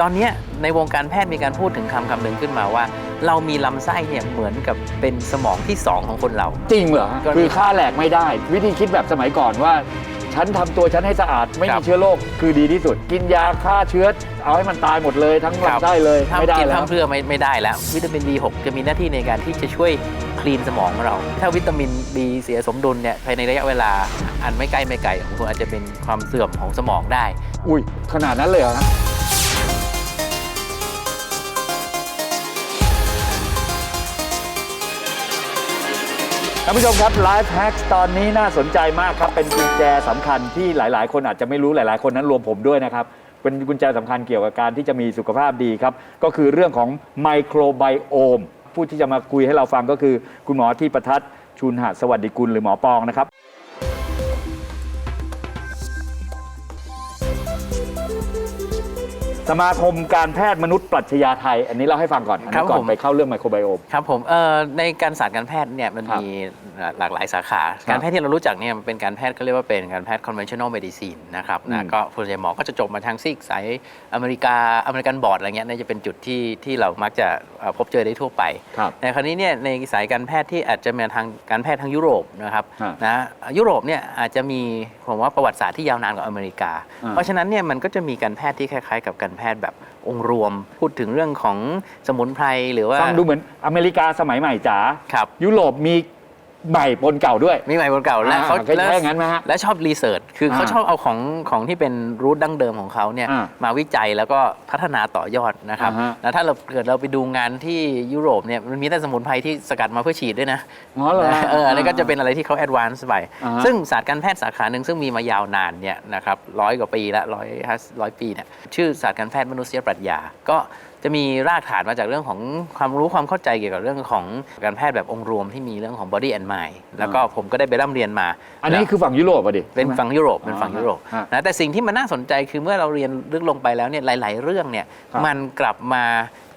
ตอนเนี้ยในวงการแพทย์มีการพูดถึงคำคำหนึ่งขึ้นมาว่า เรามีลำไส้เนี่ยเหมือนกับเป็นสมองที่สองของคนเรา จริงเหรอ ก็คือฆ่าแหลกไม่ได้ วิธีคิดแบบสมัยก่อนว่า ฉันทำตัวฉันให้สะอาดไม่ครัมีบ เชื้อโรคคือดีที่สุด กินยาฆ่าเชื้อ เอาให้มันตายหมดเลยทั้งครับลำไส้เลยถ้าไม่ได้กินแล้วทำเพื่อไม่ไม่ได้แล้ว วิตามิน B6 จะมีหน้าที่ในการที่จะช่วยคลีนสมองของเรา ถ้าวิตามิน B เสียสมดุลเนี่ยภายในระยะเวลาอันไม่ใกล้ไม่ไกลของคุณอาจจะเป็นความเสื่อมของสมองได้ อุ้ยขนาดนั้นเลยเหรอานผู้ชมครับไลฟ์แฮ็กตอนนี้น่าสนใจมากครับ เป็นกุญแจสำคัญที่หลาย ๆ คนอาจจะไม่รู้หลาย ๆ คนนั้นรวมผมด้วยนะครับ เป็นกุญแจสำคัญเกี่ยวกับการที่จะมีสุขภาพดีครับ ก็คือเรื่องของไมโครไบโอม ผู้ที่จะมาคุยให้เราฟังก็คือ คุณหมอที่ประทัดชุนหสวัสดิกุลหรือหมอปองนะครับ สมาคมการแพทย์มนุษย์ปรัชญาไทย อันนี้เล่าให้ฟังก่อนอันครันี้บก่อนผมไปเข้าเรื่องไมโครไบโอม ครับผมเอ่อในการศาสตร์การแพทย์เนี่ยมันครับมีหลากหลายสาขาครับการแพทย์ที่เรารู้จักเนี่ยมันเป็นการแพทย์ก็เรียกว่าเป็นการแพทย์ conventional medicine นะครับอืนะมก็ส่วนใหญ่หมอก็จะจบมาทางซีกสายอเมริกาอเมริกันบอร์ดอะไรเงี้ยน่าจะเป็นจุดที่ที่เรามักจะเอ่อพบเจอได้ทั่วไปครับในคราวนี้เนี่ยในสายการแพทย์ที่อาจจะมาทางการแพทย์ทางยุโรปนะครับฮะนะยุโรปเนี่ยอาจจะมีผมว่าประวัติศาสตร์ที่ยาวนานกว่าอเมริกาอ่าเพราะฉะนั้นเนี่ยมันก็จะมีการแพทย์ที่คล้ายๆ กับการแพทย์แบบองค์รวม พูดถึงเรื่องของสมุนไพรหรือว่า ฟังดูเหมือนอเมริกาสมัยใหม่จ๋าครับ ยุโรปมี ใหม่ปนเก่าด้วย มีใหม่บนเก่าและอ่าเขาก็แค่งั้นไหมฮะและชอบรีเสิร์ชคือเขาอ่าชอบเอาของของที่เป็นรูทดั้งเดิมของเขาเนี่ยอ่ามาวิจัยแล้วก็พัฒนาต่อยอดนะครับอ่าฮะ แล้วถ้าเราเกิดเราไปดูงานที่ยุโรปเนี่ยมันมีแต่สมุนไพรที่สกัดมาเพื่อฉีดด้วยนะอ๋อเหรอฮะ เอออันนี้ก็จะเป็นอะไรที่เขาแอดวานซ์ไป อ่าฮะ ซึ่งศาสตร์การแพทย์สาขาหนึ่งซึ่งมีมายาวนานเนี่ยนะครับร้อยกว่าปีละร้อยร้อยปีเนี่ยชื่อศาสตร์การแพทย์มนุษยปรัชญาก็ จะมีรากฐานมาจากเรื่องของความรู้ความเข้าใจเกี่ยวกับเรื่องของการแพทย์แบบองค์รวมที่มีเรื่องของ body and mind แล้วก็ผมก็ได้ไปร่ำเรียนมา อันนี้คือฝั่งยุโรปอะดิ เป็นใช่ไหมฝั่งยุโรปเป็นฝั่งอ๋อยุโรปฮะนะแต่สิ่งที่มันน่าสนใจคือเมื่อเราเรียนลึกลงไปแล้วเนี่ยหลาย ๆ เรื่องเนี่ยครับมันกลับมา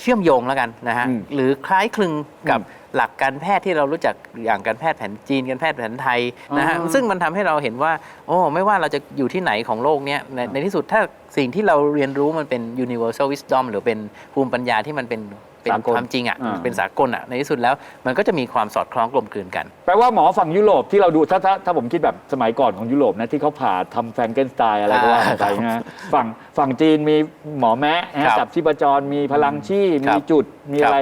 เชื่อมโยงแล้วกันนะฮะ อืมหรือคล้ายคลึงกับอืมหลักการแพทย์ที่เรารู้จักอย่างการแพทย์แผนจีนการแพทย์แผนไทยนะฮะอ๋อซึ่งมันทำให้เราเห็นว่า โอ้ไม่ว่าเราจะอยู่ที่ไหนของโลกเนี้ยในในที่สุดถ้าสิ่งที่เราเรียนรู้มันเป็น universal wisdom หรือเป็นภูมิปัญญาที่มันเป็น เป็นสากลความจริงอะอ่าเป็นสากลอะในที่สุดแล้วมันก็จะมีความสอดคล้องกลมกลืนกัน แปลว่าหมอฝั่งยุโรปที่เราดูถ้าถ้าถ้าผมคิดแบบสมัยก่อนของยุโรปนะที่เขาผ่าทำแฟรงเกนสไตน์อะไรก็ว่ากันไปนะฮะฝั่งฝั่งจีนมีหมอแมะนะฮะครับจับชีพจรมีพลังชีพครัมีบจุดมีครับอะไร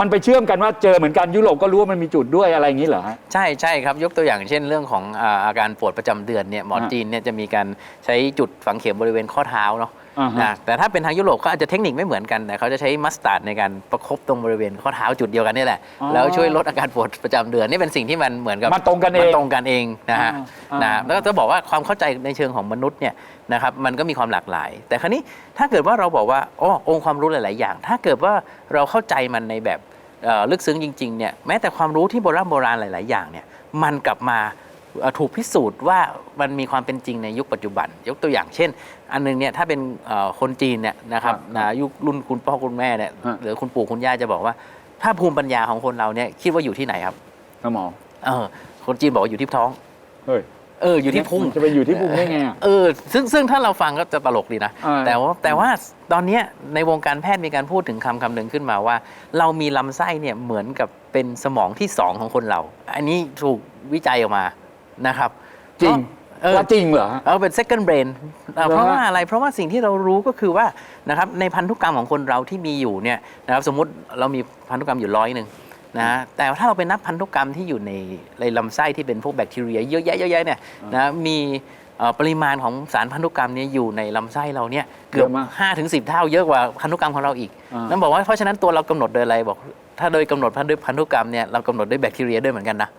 มันไปเชื่อมกันว่าเจอเหมือนกันยุโรปก็รู้ว่ามันมีจุดด้วยอะไรอย่างนี้เหรอฮะใช่ใช่ครับยกตัวอย่างเช่นเรื่องของอาอาการปวดประจำเดือนเนี่ยหมอฮะจีนเนี่ยจะมีการใช้จุดฝังเข็มบริเวณข้อเท้าเนาะ อ่าฮะ นะแต่ถ้าเป็นทางยุโรปเขาอาจจะเทคนิคไม่เหมือนกันแต่เขาจะใช้มัสตาร์ดในการประคบตรงบริเวณข้อเท้าจุดเดียวกันนี่แหละ อ๋อแล้วช่วยลดอาการปวดประจำเดือนนี่เป็นสิ่งที่มันเหมือนกับมันตรงกันเองมันตรงกันเองนะฮะอ่านะอ่าแล้วก็จะบอกว่าความเข้าใจในเชิงของมนุษย์เนี่ยนะครับมันก็มีความหลากหลาย แต่ครั้นี้ถ้าเกิดว่าเราบอกว่าอ๋อองค์ความรู้หลาย ๆ อย่าง ถ้าเกิดว่าเราเข้าใจมันในแบบเอ่อลึกซึ้งจริง ๆ เนี่ยแม้แต่ความรู้ที่โบราณโบราณหลาย ๆ อย่างเนี่ยมันกลับมาเอ่อ ถูกพิสูจน์ว่ามันมีความเป็นจริงในยุคปัจจุบัน ยกตัวอย่างเช่น อันหนึงเนี่ยถ้าเป็นเอ่อคนจีนเนี่ยนะครับครับนะยุครุ่นคุณพ่อคุณแม่เนี่ยฮะหรือคุณปู่คุณย่าจะบอกว่า ถ้าภูมิปัญญาของคนเราเนี่ยคิดว่าอยู่ที่ไหนครับสมองเออคนจีนบอกว่าอยู่ที่ท้องเฮ้ยเอออยู่ที่พุงมันจะไปอยู่ที่พุงได้ไงอะเออซึ่งซึ่งถ้าเราฟังก็จะตลกดีนะอ่าแต่ว่าแต่ว่าตอนเนี้ยในวงการแพทย์มีการพูดถึงคำคำหนึ่งขึ้นมาว่า เรามีลำไส้เนี่ยเหมือนกับเป็นสมองที่สองของคนเรา อันนี้ถูกวิจัยออกมา นะครับจริงเออว่าจริงเหรอฮะ เออเป็น second brain เอ่อเหรอเพราะว่าอะไรเพราะว่าสิ่งที่เรารู้ก็คือว่านะครับในพันธุกรรมของคนเราที่มีอยู่เนี่ยนะครับสมมุติเรามีพันธุกรรมอยู่ร้อยหนึ่งนะแต่ถ้าเราไปนับพันธุกรรมที่อยู่ในในลำไส้ที่เป็นพวกแบคทีเรียเยอะแยะเยอะแยะเนี่ยนะมีเอ่อปริมาณของสารพันธุกรรมเนี้อยู่ในลำไส้เราเนี่ยเกือบเยอะมาก5ถึง10เท่าเยอะกว่าพันธุกรรมของเราอีกอ่านั่ นั่นบอกว่าเพราะฉะนั้นตัวเรากำหนดโดยอะไรบอก ถ้าโดยกำหนดพันธุพันธุกรรมเนี่ยเรากำหนดด้วยแบคทีเรียด้วยเหมือนกันนะ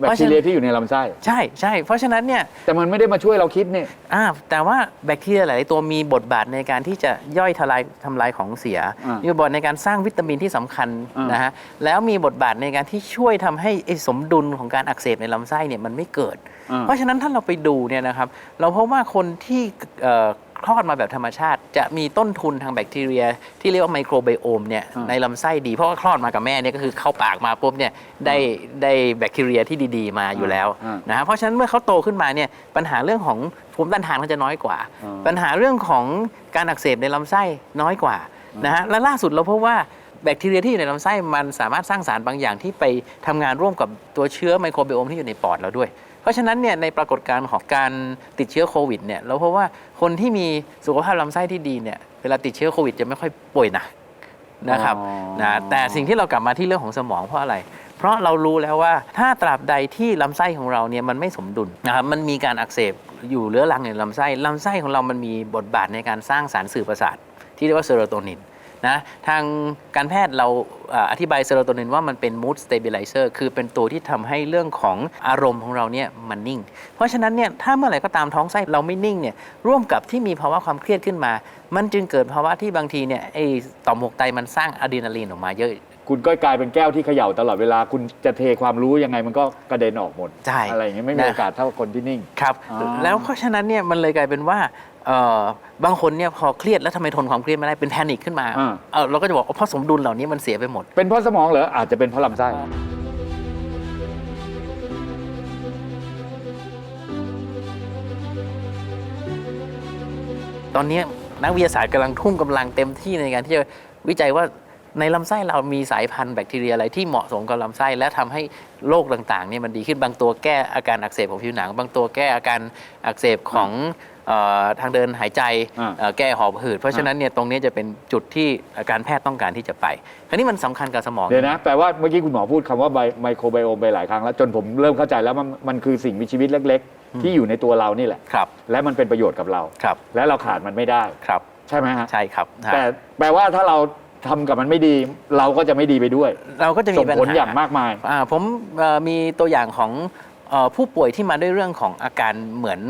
แบคทีเรียที่อยู่ในลำไส้ ใช่ใช่เพราะฉะนั้นเนี่ยแต่มันไม่ได้มาช่วยเราคิดนี่อ่าแต่ว่าแบคทีเรียหลาย ๆ ตัวมีบทบาทในการที่จะย่อยทลายทำลายของเสียอ่ามีมีบทบาทในการสร้างวิตามินที่สำคัญอ่าน นะฮะแล้วมีบทบาทในการที่ช่วยทำให้ไอ้สมดุลของการอักเสบในลำไส้เนี่ยมันไม่เกิดอ่าเพราะฉะนั้นถ้าเราไปดูเนี่ยนะครับ เราพบว่าคนที่เอ่อ คลอดมาแบบธรรมชาติ จะมีต้นทุนทางแบคทีเรีย ที่เรียกว่าไมโครไบโอมเนี่ยอ่าในลำไส้ดีเพราะว่าคลอดมากับแม่เนี่ยก็คือเข้าปากมาปุ๊บเนี่ยได้ได้แบคทีเรียที่ดีๆ มาอยู่แล้วอ่านะฮะเพราะฉะนั้นเมื่อเขาโตขึ้นมาเนี่ยปัญหาเรื่องของภูมิต้านทานเขาจะน้อยกว่าอ่า ปัญหาเรื่องของการอักเสบในลำไส้น้อยกว่านะฮะและล่าสุดเราพบว่าแบคทีเรียที่อยู่ในลำไส้มันสามารถสร้างสารบางอย่างที่ไปทำงานร่วมกับตัวเชื้อไมโครไบโอมที่อยู่ในปอดเราด้วย เพราะฉะนั้นเนี่ยในปรากฏการณ์ของการติดเชื้อโควิดเนี่ยเราพบว่าคนที่มีสุขภาพลำไส้ที่ดีเนี่ยเวลาติดเชื้อโควิดจะไม่ค่อยป่วยหนักนะครับอ๋อนะแต่สิ่งที่เรากลับมาที่เรื่องของสมองเพราะอะไร เพราะเรารู้แล้วว่าถ้าตราบใดที่ลำไส้ของเราเนี่ยมันไม่สมดุลนะครับมันมีการอักเสบอยู่เรื้อรังในลำไส้ลำไส้ของเรามันมีบทบาทในการสร้างสารสื่อประสาทที่เรียกว่าเซโรโทนิน นะทางการแพทย์เราอ่าอธิบายเซโรโทนินว่ามันเป็น mood stabilizer คือเป็นตัวที่ทำให้เรื่องของอารมณ์ของเราเนี่ยมันนิ่ง เพราะฉะนั้นเนี่ยถ้าเมื่อไหร่ก็ตามท้องไส้เราไม่นิ่งเนี่ยร่วมกับที่มีภาวะความเครียดขึ้นมา มันจึงเกิดภาวะที่บางทีเนี่ยไอ้ต่อมหมวกไตมันสร้างอะดรีนาลีนออกมาเยอะคุณก็กลายเป็นแก้วที่เขย่าตลอดเวลาคุณจะเทความรู้ยังไงมันก็กระเด็นออกหมดใช่อะไรอย่างเงี้ยไม่มีนะโอกาสเท่าคนที่นิ่งครับอ๋อแล้วเพราะฉะนั้นเนี่ยมันเลยกลายเป็นว่า เอ่อบางคนเนี่ยพอเครียดแล้วทำไมทนความเครียดไม่ได้เป็นแพนิคขึ้นมาอ่า เออเราก็จะบอกว่าเพราะสมดุลเหล่านี้มันเสียไปหมด เป็นเพราะสมองเหรออาจจะเป็นเพราะลำไส้ตอนนี้นักวิทยาศาสตร์กำลังทุ่มกำลังเต็มที่ในการที่จะวิจัยว่าในลำไส้เรามีสายพันธุ์แบคทีเรียอะไรที่เหมาะสมกับลำไส้ และทำให้โรคต่างๆเนี่ยมันดีขึ้นบางตัวแก้อาการอักเสบของผิวหนัง บางตัวแก้อาการอักเสบของเอ่อ ทางเดินหายใจอ่าเอ่อแก้หอบหืด เพราะฉะนั้นเนี่ยตรงนี้จะเป็นจุดที่การแพทย์ต้องการที่จะไปคราวนี้มันสำคัญกับสมองเดี๋ยวนะแปลว่าเมื่อกี้คุณหมอพูดคำว่าไมโครไบโอมไปหลายครั้งแล้วจนผมเริ่มเข้าใจแล้วมันมันคือสิ่งมีชีวิตเล็ก ๆ ที่อยู่ในตัวเรานี่แหละครับและมันเป็นประโยชน์กับเราครับและเราขาดมันไม่ได้ครับ ใช่ไหมฮะใช่ครับ แต่แปลว่าถ้าเราทำกับมันไม่ดีเราก็จะไม่ดีไปด้วย เราก็จะมีส่งปัญผลหาอย่างมากมายอ่าผมเอ่อมีตัวอย่างของเอ่อ ผู้ป่วยที่มาด้วยเรื่องของอาการเหมือน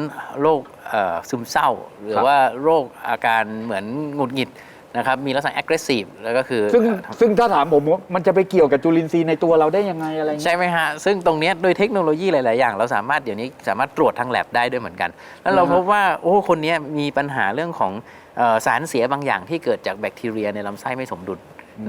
โรคเอ่อซึมเศร้า หรือครับว่าโรคอาการเหมือนหงุดหงิดนะครับมีลักษณะ aggressive แล้วก็คือ ซึ่งซึ่งถ้าถามผมว่ามันจะไปเกี่ยวกับจุลินทรีย์ในตัวเราได้ยังไงอะไรเงี้ยใช่ไหมฮะ ซึ่งตรงเนี้ยโดยเทคโนโลยีหลาย ๆ อย่าง เราสามารถเดี๋ยวนี้สามารถตรวจทางแลบได้ด้วยเหมือนกัน แล้วเราอือฮะพบว่า โอ้ คนเนี้ยมีปัญหาเรื่องของเอ่อสารเสียบางอย่างที่เกิดจากแบคทีเรียในลำไส้ไม่สมดุล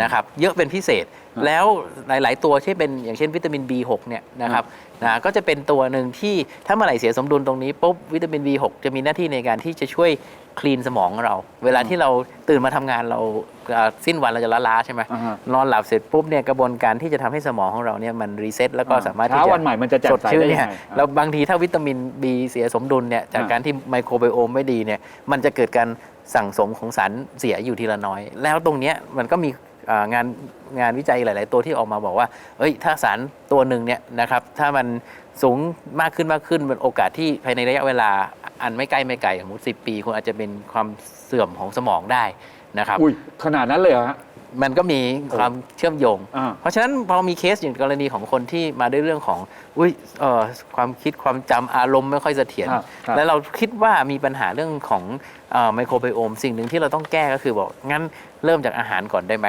นะครับเยอะเป็นพิเศษแล้วหลาย ๆ ตัวที่เป็นอย่างเช่นวิตามิน B6 เนี่ยนะครับนะก็จะเป็นตัวหนึ่งที่ถ้าเมื่อไหร่เสียสมดุลตรงนี้ปุ๊บวิตามิน B6 จะมีหน้าที่ในการที่จะช่วยคลีนสมองเรา เวลาที่เราตื่นมาทำงานเราเอ่อสิ้นวันเราจะล้าๆใช่ไหมอ่าฮะนอนหลับเสร็จปุ๊บเนี่ยกระบวนการที่จะทำให้สมองของเราเนี่ยมันรีเซ็ตแล้วก็อ่าสามารถที่เช้าจะวันใหม่มันจะแจ่มสดใสชื่นได้เนี่ยัยงไงแล้วบางทีถ้าวิตามิน B เสียสมดุลเนี่ยจากอ่าการที่ไมโครไบโอมไม่ดีเนี่ยมันจะเกิดการสั่งสมของสารเสียอยู่ทีละน้อย แล้วตรงเนี้ยมันก็มีอ่า งานงานวิจัยหลาย ๆ ตัวที่ออกมาบอกว่าเอ้ยถ้าสารตัวหนึ่งเนี่ยนะครับถ้ามันสูงมากขึ้นมากขึ้นมันโอกาสที่ภายในระยะเวลาอันไม่ใกล้ไม่ไกลสมมติ10ปีคุณอาจจะเป็นความเสื่อมของสมองได้นะครับอุ้ยขนาดนั้นเลยเหรอฮะมันก็มีความเชื่อมโยงอ่าเพราะฉะนั้นพอมีเคสอย่างกรณีของคนที่มาด้วยเรื่องของอุ้ยเอ่อความคิดความจำอารมณ์ไม่ค่อยเสถียรครับครับแล้วเราคิดว่ามีปัญหาเรื่องของไมโครไบโอม สิ่งหนึ่งที่เราต้องแก้ก็คือบอกงั้นเริ่มจากอาหารก่อนได้ไหม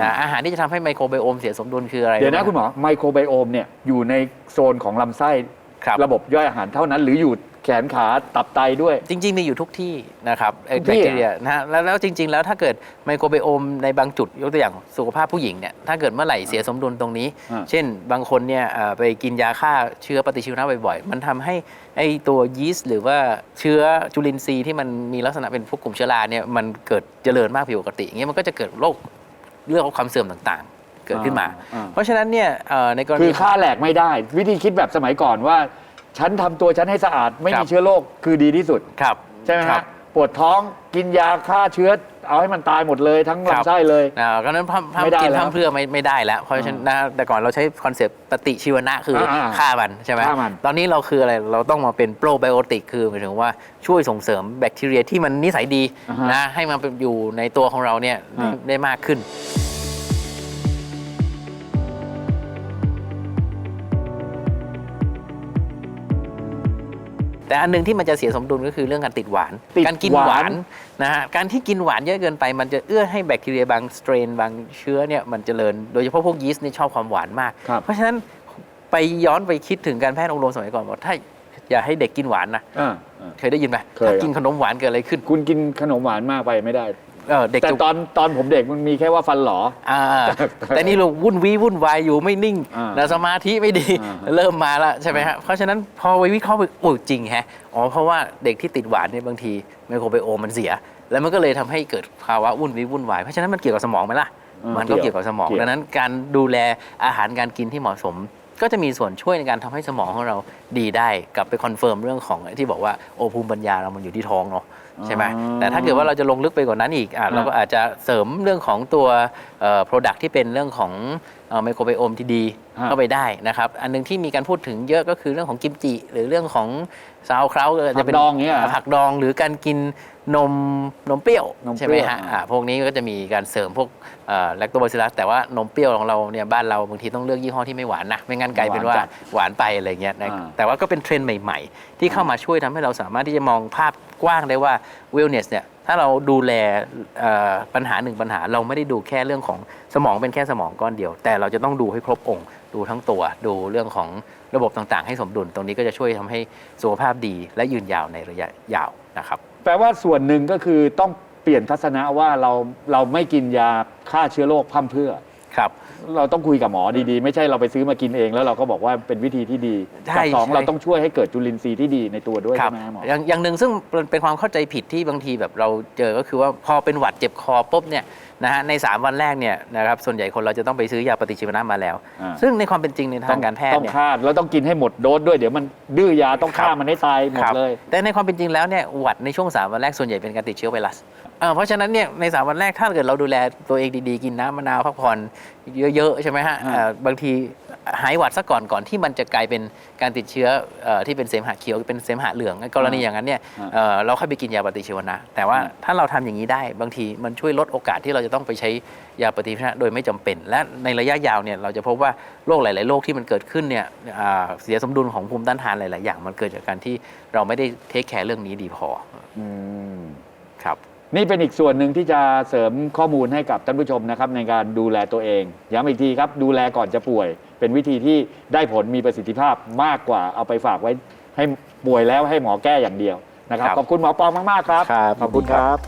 นะอาหารที่จะทำให้ไมโครไบโอมเสียสมดุลคืออะไรเดี๋ยวนะรู้ไหมคุณหมอไมโครไบโอมเนี่ยอยู่ในโซนของลำไส้ครับ ระบบย่อยอาหารเท่านั้น หรืออยู่แขนขาตับไตด้วย จริง ๆ มีอยู่ทุกที่นะครับไอ้ทุกที่แบคทีเรียนะฮะแล้วแล้วจริง ๆ แล้วถ้าเกิดไมโครไบโอมในบางจุดยกตัวอย่างสุขภาพผู้หญิงเนี่ยถ้าเกิดเมื่อไหร่เสียสมดุลตรงนี้ อ่า เช่นบางคนเนี่ยเอ่อไปกินยาฆ่าเชื้อปฏิชีวนะบ่อยๆ มันทำให้ไอ้ตัวยีสต์หรือว่าเชื้อจุลินทรีย์ที่มันมีลักษณะเป็นพวกกลุ่มเชื้อราเนี่ยมันเกิดเจริญมากผิดปกติอย่างเงี้ยมันก็จะเกิดโรค เรื่องของความเสื่อมต่างๆ เกิดขึ้นมาอ่า เพราะฉะนั้นเนี่ยเอ่อในกรคืณี อค่าแหลกไม่ได้ วิธีคิดแบบสมัยก่อนว่า ฉันทำตัวฉันให้สะอาดไม่ครัมีบ เชื้อโรคคือดีที่สุด ครับใช่ไหมครัฮะบ ปวดท้องกินยาฆ่าเชื้อ เอาให้มันตายหมดเลยทั้งครับลำไส้เลย อ่าก็นั้นพร่ำพร่ำไม่ได้กินแล้วพร่ำเพรื่อไม่ไม่ได้แล้ว เพราะฉะนั้นนะแต่ก่อนเราใช้คอนเซปต์ปฏิชีวนะคืออาฆ่ามันใช่ไหมฆ่ามัน ตอนนี้เราคืออะไรเราต้องมาเป็นโปรไบโอติกคือหมายถึงว่าช่วยส่งเสริมแบคทีเรียที่มันนิสัยดีอ่าฮะนะให้มันเป็นอยู่ในตัวของเราเนี่ยได้อ่าได้มากขึ้น แต่อันหนึงที่มันจะเสียสมดุลก็คือเรื่องการติดหวาน ติดการกินหวานหวานนะฮะ การที่กินหวานเยอะเกินไป มันจะเอื้อให้แบคทีเรียบางสเตรนบางเชื้อเนี่ยมันเจริญ โดยเฉพาะพวกยีสต์นี่ชอบความหวานมาก ครับ เพราะฉะนั้นไปย้อนไปคิดถึงการแพทย์องค์รวมสมัยก่อนว่าถ้าอย่าให้เด็กกินหวานนะ อ่าอ่า เคยได้ยินไหมเคย ถ้าครับกินขนมหวานเกิดอะไรขึ้น คุณกินขนมหวานมากไปไม่ได้ เออเด็กแต่จะตอนตอนผมเด็กมันมีแค่ว่าฟันหลอ อ่าแต่นี่เราวุ่นวีวุ่นวายอยู่ไม่นิ่งอ่าแล้วสมาธิไม่ดี อ่า เริ่มมาแล้วใช่ไหมฮะเพราะฉะนั้นพอไปวิเคราะห์ไปโอ้จริงแฮะอ๋อเพราะว่าเด็กที่ติดหวานเนี่ยบางทีไมโครไบโอมมันเสีย แล้วมันก็เลยทำให้เกิดภาวะวุ่นวีวุ่นวายเพราะฉะนั้นมันเกี่ยวกับสมองไหมล่ะอ่ามันก็เกี่ยวกับสมอง เกี่ยว ดังนั้นการดูแลอาหารการกินที่เหมาะสม ก็จะมีส่วนช่วยในการทำให้สมองของเราดีได้กลับไปคอนเฟิร์มเรื่องของไอ้ที่บอกว่าโอภูมิปัญญาเรามันอยู่ที่ท้องเนาะใช่ไหมอ๋อแต่ถ้าเกิดว่าเราจะลงลึกไปกว่านั้นอีกอะเราก็อาจจะเสริมเรื่องของตัวเอ่อ product ที่เป็นเรื่องของไมโครไบโอมที่ดีฮะเข้าไปได้นะครับ อันหนึงที่มีการพูดถึงเยอะก็คือเรื่องของกิมจิหรือเรื่องของ ซาวเคราจะเป็นผักดองเงี้ยเหรอผักดองหรือการกินนมนมเปรี้ยวนมเปรี้ยวใช่ไหมฮะอ่าอ่าพวกนี้ก็จะมีการเสริมพวกแลคโตบาซิลัสแต่ว่านมเปรี้ยวของเราเนี่ยบ้านเราบางทีต้องเลือกยี่ห้อที่ไม่หวานนะ ไม่งั้นกลายเป็นว่าหวานจัดหวานไปอะไรเงี้ยนะอ่าแต่ว่าก็เป็นเทรนด์ใหม่ ๆ ที่เข้ามาช่วยทำให้เราสามารถที่จะมองภาพกว้างได้ว่า wellness เนี่ยถ้าเราดูแลเอ่อปัญหาหนึ่งปัญหา เราไม่ได้ดูแค่เรื่องของสมองเป็นแค่สมองก้อนเดียว แต่เราจะต้องดูให้ครบองค์ ดูทั้งตัว ดูเรื่องของระบบต่างๆ ให้สมดุล ตรงนี้ก็จะช่วยทำให้สุขภาพดีและยืนยาวในระยะยาวนะครับ แปลว่าส่วนหนึ่งก็คือต้องเปลี่ยนทัศนะว่าเราเราไม่กินยาฆ่าเชื้อโรคพั่มเพื่อ ครับ เราต้องคุยกับหมอดีๆ ไม่ใช่เราไปซื้อมากินเองแล้วเราก็บอกว่าเป็นวิธีที่ดีใช่กับสองใช่ เราต้องช่วยให้เกิดจุลินทรีย์ที่ดีในตัวด้วยครัใช่ไหมครับหมอ อย่างอย่างหนึ่งซึ่งเป็นเป็นความเข้าใจผิดที่บางทีแบบเราเจอก็คือว่าพอเป็นหวัดเจ็บคอปุ๊บเนี่ยนะฮะใน 3 วันแรกเนี่ยนะครับส่วนใหญ่คนเราจะต้องไปซื้อยาปฏิชีวนะมาแล้ว อ่า ซึ่งในความเป็นจริงในทางการแพทต้อย์งเนี่ย ฆ่าแล้วต้องกินให้หมดโดสด้วยเดี๋ยวมันดื้อยาต้องฆ่าครับ มันให้ตายหมดครับเลย แต่ในความเป็นจริงแล้วเนี่ยหวัดในช่วง 3 วันแรกส่วนใหญ่เป็นการติดเชื้อไวรัส เอ่อเพราะฉะนั้นเนี่ยใน3วันแรกถ้าเกิดเราดูแลตัวเองดีๆ กินน้ำมะนาวพักผ่อนเยอะๆใช่ไหมฮะอ่าเอ่อบางทีหายหวัดซะก่อนก่อนที่มันจะกลายเป็นการติดเชื้อเอ่อที่เป็นเสมหะเขียวเป็นเสมหะเหลืองกรณีอย่างนั้นเนี่ยเอ่อเราค่อยไปกินยาปฏิชีวนะ แต่ว่าถ้าเราทำอย่างนี้ได้บางทีมันช่วยลดโอกาสที่เราจะต้องไปใช้ยาปฏิชีวนะโดยไม่จำเป็น และในระยะยาวเนี่ยเราจะพบว่าโรคหลาย ๆ โรคที่มันเกิดขึ้นเนี่ยอ่าเสียสมดุลของภูมิต้านทานหลาย ๆ อย่าง มันเกิดจากการที่เราไม่ได้เทคแคร์เรื่องนี้ดีพออืมครับ นี่เป็นอีกส่วนหนึ่งที่จะเสริมข้อมูลให้กับท่านผู้ชมนะครับในการดูแลตัวเองย้ำอีกทีครับ ดูแลก่อนจะป่วย เป็นวิธีที่ได้ผลมีประสิทธิภาพมากกว่าเอาไปฝากไว้ให้ป่วยแล้วให้หมอแก้อย่างเดียวนะครับ ครับ ขอบคุณหมอปองมากๆครับ ครับ ขอบคุณครับ